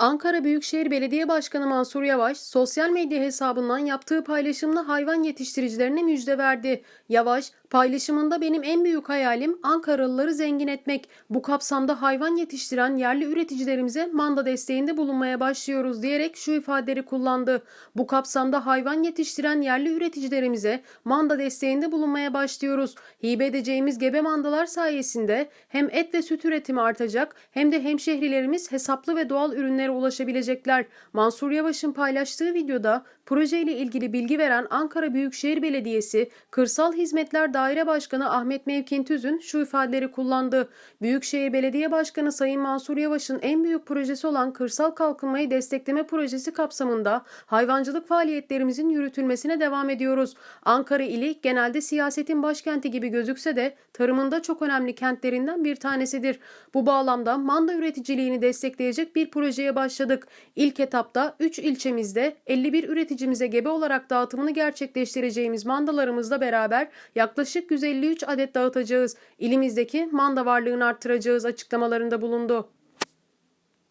Ankara Büyükşehir Belediye Başkanı Mansur Yavaş, sosyal medya hesabından yaptığı paylaşımla hayvan yetiştiricilerine müjde verdi. Yavaş, paylaşımında benim en büyük hayalim Ankaralıları zengin etmek. Bu kapsamda hayvan yetiştiren yerli üreticilerimize manda desteğinde bulunmaya başlıyoruz diyerek şu ifadeleri kullandı. Bu kapsamda hayvan yetiştiren yerli üreticilerimize manda desteğinde bulunmaya başlıyoruz. Hibe edeceğimiz gebe mandalar sayesinde hem et ve süt üretimi artacak hem de hemşehrilerimiz hesaplı ve doğal ürünlere ulaşabilecekler. Mansur Yavaş'ın paylaştığı videoda projeyle ilgili bilgi veren Ankara Büyükşehir Belediyesi Kırsal Hizmetler Daire Başkanı Ahmet Mevkin Tüzün şu ifadeleri kullandı. Büyükşehir Belediye Başkanı Sayın Mansur Yavaş'ın en büyük projesi olan Kırsal Kalkınmayı Destekleme Projesi kapsamında hayvancılık faaliyetlerimizin yürütülmesine devam ediyoruz. Ankara ili genelde siyasetin başkenti gibi gözükse de tarımında çok önemli kentlerinden bir tanesidir. Bu bağlamda manda üreticiliğini destekleyecek bir projeye başladık. İlk etapta 3 ilçemizde 51 üreticimize gebe olarak dağıtımını gerçekleştireceğimiz mandalarımızla beraber yaklaşık 153 adet dağıtacağız. İlimizdeki manda varlığını arttıracağız açıklamalarında bulundu.